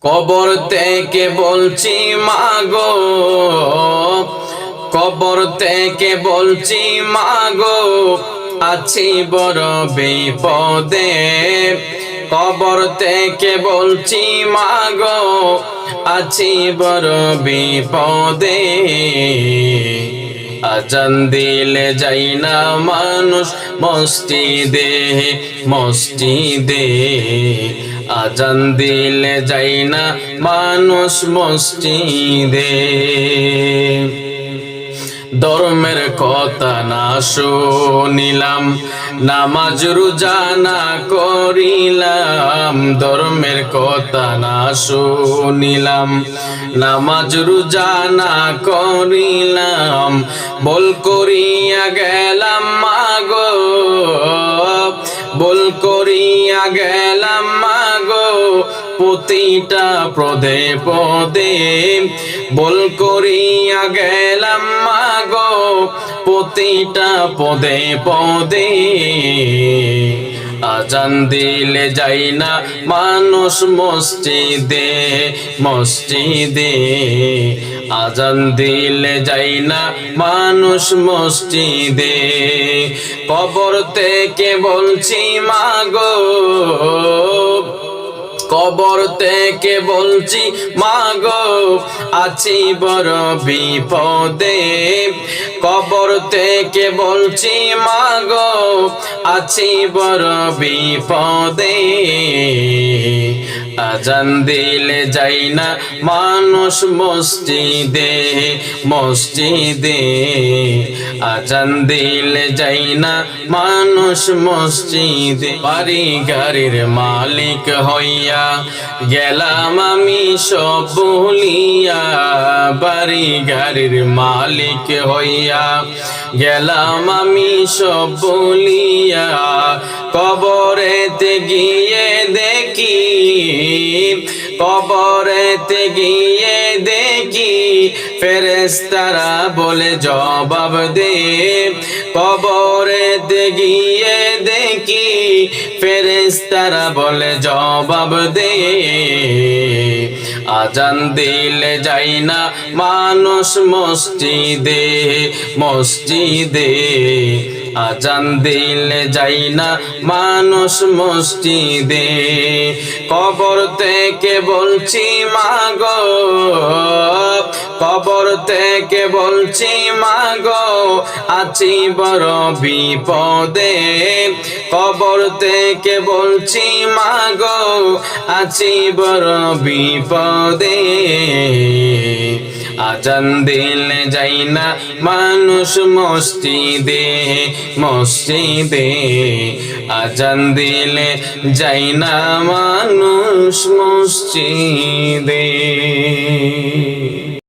কবর থেকে বলছি, মাগো। কবর থেকে বলছি, মাগো। আছি বড় বিপদে। কবর থেকে বলছি, মাগো। আছি বড় বিপদে। আজান দিলে যাই না মানুষ মসজিদে মসজিদে। আজান দিলে যাই না মানুষ মসজিদে। ধর্মের কথা না শুনিলাম, নামাজ রোজা না করিলাম, ধর্মের কথা না শুনিলাম, নামাজ রোজা না করিলাম, বল করিয়া গেলাম মাগো, বল করিয়া গেলাম মাগো প্রতিটা পদে পদে বল করিয়া গেলাম মাগো। প্রতিটা পদে পদে আজান দিলে যাই না মানুষ মসজিদে মসজিদে। আজান দিলে যাই না মানুষ মসজিদে। কবর থেকে বলছি মাগো কবর থেকে বলছি মাগো আছি বড় বিপদে। কবর থেকে বলছি মাগো আছি বড় বিপদে। আজান দিলে যাই না মানুষ মসজিদে মসজিদে। আজান দিলে যাই না মানুষ মসজিদে। বাড়ি গাড়ির মালিক হইয়া গেলাম আমি সব বলিয়া বাড়ি গাড়ির মালিক হইয়া গেলাম আমি সব বলিয়া কবরেতে গিয়ে দেখি, কবরেতে গিয়ে দেখি ফেরেস্তারা বলে জবাব দে। কবরেতে গিয়ে দেখি ফেরেস্তারা বলে জবাব দে। আজান দিলে যাই না মানুষ মসজিদে মসজিদে। আজান দিলে যাই না মানুষ মসজিদে। কবর থেকে বলছি, মাগো। কবর থেকে বলছি, মাগো। আছি বড় বিপদে। কবর থেকে বলছি, মাগো। আছি বড় বিপদে। আজান দিলে যাই না মানুষ মসজিদে দে আজান দিলে যাই না মানুষ মসজিদে।